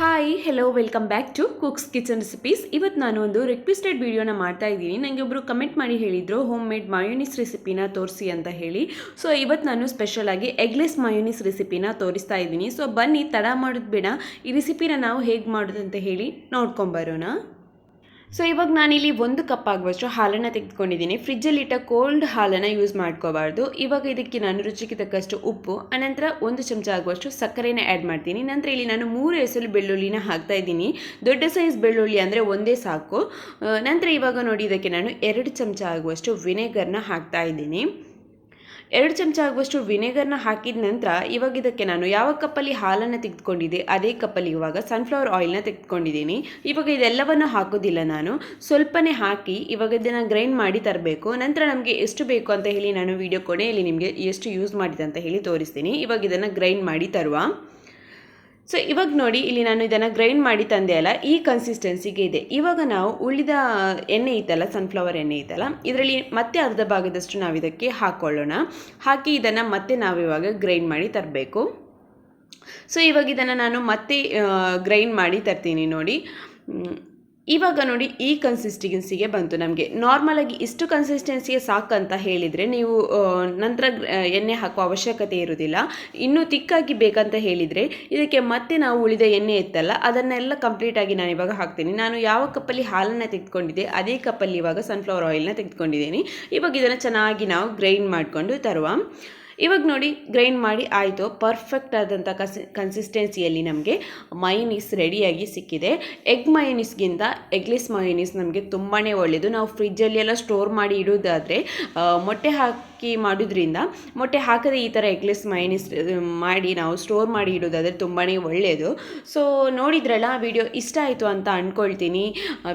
Hi hello welcome back to cooks kitchen recipes ಇವತ್ತು ನಾನು ಒಂದು ರಿಕ್ವೆಸ್ಟೆಡ್ ವೀಡಿಯೋನ ಮಾಡ್ತಾ ಇದ್ದೀನಿ. ನನಗೆ ಒಬ್ಬರು ಕಮೆಂಟ್ ಮಾಡಿ ಹೇಳಿದರು ಹೋಮ್ ಮೇಡ್ ಮಯೋನಿಸ್ ರೆಸಿಪಿನ ತೋರಿಸಿ ಅಂತ ಹೇಳಿ. ಸೊ ಇವತ್ತು ನಾನು ಸ್ಪೆಷಲ್ ಆಗಿ ಎಗ್ಲೆಸ್ ಮಯೋನಿಸ್ ರೆಸಿಪಿನ ತೋರಿಸ್ತಾ ಇದ್ದೀನಿ. ಸೊ ಬನ್ನಿ, ತಡ ಮಾಡೋದು ಬೇಡ. ಈ ರೆಸಿಪಿನ ನಾವು ಹೇಗೆ ಮಾಡೋದು ಅಂತ ಹೇಳಿ ನೋಡ್ಕೊಂಬರೋಣ ಸೊ ಇವಾಗ ನಾನಿಲ್ಲಿ ಒಂದು ಕಪ್ ಆಗುವಷ್ಟು ಹಾಲನ್ನು ತೆಗೆದುಕೊಂಡಿದ್ದೀನಿ. ಫ್ರಿಜ್ಜಲ್ಲಿಟ್ಟ ಕೋಲ್ಡ್ ಹಾಲನ್ನು ಯೂಸ್ ಮಾಡ್ಕೋಬಾರ್ದು. ಇವಾಗ ಇದಕ್ಕೆ ನಾನು ರುಚಿಗೆ ತಕ್ಕಷ್ಟು ಉಪ್ಪು, ಅನಂತರ ಒಂದು ಚಮಚ ಆಗುವಷ್ಟು ಸಕ್ಕರೆನ ಆ್ಯಡ್ ಮಾಡ್ತೀನಿ. ನಂತರ ಇಲ್ಲಿ ನಾನು ಮೂರು ಎಸಲು ಬೆಳ್ಳುಳ್ಳಿನ ಹಾಕ್ತಾ ಇದ್ದೀನಿ. ದೊಡ್ಡ ಸೈಜ್ ಬೆಳ್ಳುಳ್ಳಿ ಅಂದರೆ ಒಂದೇ ಸಾಕು. ನಂತರ ಇವಾಗ ನೋಡಿ, ಇದಕ್ಕೆ ನಾನು ಎರಡು ಚಮಚ ಆಗುವಷ್ಟು ವಿನೆಗರ್ನ ಹಾಕ್ತಾ ಇದ್ದೀನಿ. ಎರಡು ಚಮಚ ಆಗುವಷ್ಟು ವಿನೆಗರ್ನ ಹಾಕಿದ ನಂತರ ಇವಾಗ ಇದಕ್ಕೆ ನಾನು ಯಾವ ಕಪ್ಪಲ್ಲಿ ಹಾಲನ್ನು ತೆಗೆದುಕೊಂಡಿದ್ದೆ, ಅದೇ ಕಪ್ಪಲ್ಲಿ ಇವಾಗ ಸನ್ಫ್ಲವರ್ ಆಯಿಲ್ನ ತೆಗೆದುಕೊಂಡಿದ್ದೀನಿ. ಇವಾಗ ಇದೆಲ್ಲವನ್ನು ಹಾಕೋದಿಲ್ಲ ನಾನು. ಸ್ವಲ್ಪನೇ ಹಾಕಿ ಇವಾಗ ಇದನ್ನು ಗ್ರೈಂಡ್ ಮಾಡಿ ತರಬೇಕು. ನಂತರ ನಮಗೆ ಎಷ್ಟು ಬೇಕು ಅಂತ ಹೇಳಿ ನಾನು ವಿಡಿಯೋ ಕೊನೆಯಲ್ಲಿ ನಿಮಗೆ ಎಷ್ಟು ಯೂಸ್ ಮಾಡಿದೆ ಅಂತ ಹೇಳಿ ತೋರಿಸ್ತೀನಿ. ಇವಾಗ ಇದನ್ನು ಗ್ರೈಂಡ್ ಮಾಡಿ ತರುವ. ಸೊ ಇವಾಗ ನೋಡಿ ಇಲ್ಲಿ ನಾನು ಇದನ್ನು ಗ್ರೈಂಡ್ ಮಾಡಿ ತಂದೆ ಅಲ್ಲ, ಈ ಕನ್ಸಿಸ್ಟೆನ್ಸಿಗೆ ಇದೆ. ಇವಾಗ ನಾವು ಉಳಿದ ಎಣ್ಣೆ ಇತ್ತಲ್ಲ ಸನ್ಫ್ಲವರ್ ಎಣ್ಣೆ ಇತ್ತಲ್ಲ ಇದರಲ್ಲಿ ಮತ್ತೆ ಅರ್ಧ ಭಾಗದಷ್ಟು ನಾವು ಇದಕ್ಕೆ ಹಾಕ್ಕೊಳ್ಳೋಣ ಹಾಕಿ ಇದನ್ನು ಮತ್ತೆ ನಾವು ಇವಾಗ ಗ್ರೈಂಡ್ ಮಾಡಿ ತರಬೇಕು. ಸೊ ಇವಾಗ ಇದನ್ನು ನಾನು ಮತ್ತೆ ಗ್ರೈಂಡ್ ಮಾಡಿ ತರ್ತೀನಿ ನೋಡಿ. ಇವಾಗ ನೋಡಿ ಈ ಕನ್ಸಿಸ್ಟೆನ್ಸಿಗೆ ಬಂತು ನಮಗೆ. ನಾರ್ಮಲಾಗಿ ಇಷ್ಟು ಕನ್ಸಿಸ್ಟೆನ್ಸಿಗೆ ಸಾಕಂತ ಹೇಳಿದರೆ ನೀವು ನಂತರ ಎಣ್ಣೆ ಹಾಕುವ ಅವಶ್ಯಕತೆ ಇರುವುದಿಲ್ಲ. ಇನ್ನೂ ತಿಕ್ಕಾಗಿ ಬೇಕಂತ ಹೇಳಿದರೆ ಇದಕ್ಕೆ ಮತ್ತೆ ನಾವು ಉಳಿದ ಎಣ್ಣೆ ಇತ್ತಲ್ಲ, ಅದನ್ನೆಲ್ಲ ಕಂಪ್ಲೀಟಾಗಿ ನಾನು ಇವಾಗ ಹಾಕ್ತೀನಿ. ನಾನು ಯಾವ ಕಪ್ಪಲ್ಲಿ ಹಾಲನ್ನು ತೆಗೆದುಕೊಂಡಿದ್ದೆ, ಅದೇ ಕಪ್ಪಲ್ಲಿ ಇವಾಗ ಸನ್ಫ್ಲವರ್ ಆಯಿಲ್ನ ತೆಗೆದುಕೊಂಡಿದ್ದೀನಿ. ಇವಾಗ ಇದನ್ನು ಚೆನ್ನಾಗಿ ನಾವು ಗ್ರೈಂಡ್ ಮಾಡಿಕೊಂಡು ತರುವ. ಇವಾಗ ನೋಡಿ ಗ್ರೈಂಡ್ ಮಾಡಿ ಆಯಿತು. ಪರ್ಫೆಕ್ಟ್ ಆದಂಥ ಕನ್ಸಿ ಕನ್ಸಿಸ್ಟೆನ್ಸಿಯಲ್ಲಿ ನಮಗೆ ಮೈನೀಸ್ ರೆಡಿಯಾಗಿ ಸಿಕ್ಕಿದೆ. ಎಗ್ ಮೈನೀಸ್ಗಿಂತ ಎಗ್ಲೆಸ್ ಮೈನೀಸ್ ನಮಗೆ ತುಂಬಾ ಒಳ್ಳೆಯದು ನಾವು ಫ್ರಿಜ್ಜಲ್ಲಿ ಎಲ್ಲ ಸ್ಟೋರ್ ಮಾಡಿ ಇಡೋದಾದರೆ ಮೊಟ್ಟೆ ಹಾಕಿ ಮಾಡೋದ್ರಿಂದ, ಮೊಟ್ಟೆ ಹಾಕದೆ ಈ ಥರ ಎಗ್ಲೆಸ್ ಮೈನೀಸ್ ಮಾಡಿ ನಾವು ಸ್ಟೋರ್ ಮಾಡಿ ಇಡೋದಾದರೆ ತುಂಬಾ ಒಳ್ಳೆಯದು ಸೊ ನೋಡಿದ್ರಲ್ಲ ವಿಡಿಯೋ ಇಷ್ಟ ಆಯಿತು ಅಂತ ಅಂದ್ಕೊಳ್ತೀನಿ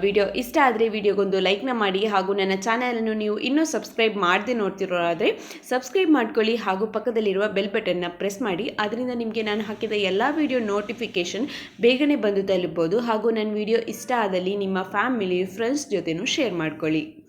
ವಿಡಿಯೋ ಇಷ್ಟ ಆದರೆ ವಿಡಿಯೋಗೊಂದು ಲೈಕ್ನ ಮಾಡಿ ಹಾಗೂ ನನ್ನ ಚಾನಲನ್ನು ನೀವು ಇನ್ನೂ ಸಬ್ಸ್ಕ್ರೈಬ್ ಮಾಡದೆ ನೋಡ್ತಿರೋರಾದರೆ ಸಬ್ಸ್ಕ್ರೈಬ್ ಮಾಡ್ಕೊಳ್ಳಿ ಪಕ್ಕದಲ್ಲಿರುವ ಬೆಲ್ ಬಟನ್ನ ಪ್ರೆಸ್ ಮಾಡಿ. ಅದರಿಂದ ನಿಮಗೆ ನಾನು ಹಾಕಿದ ಎಲ್ಲ ವಿಡಿಯೋ ನೋಟಿಫಿಕೇಷನ್ ಬೇಗನೆ ಬಂದು ತಲುಪಬಹುದು ಹಾಗೂ ನನ್ನ ವಿಡಿಯೋ ಇಷ್ಟ ಆದಲ್ಲಿ ನಿಮ್ಮ ಫ್ಯಾಮಿಲಿ ಫ್ರೆಂಡ್ಸ್ ಜೊತೆನೂ ಶೇರ್ ಮಾಡ್ಕೊಳ್ಳಿ.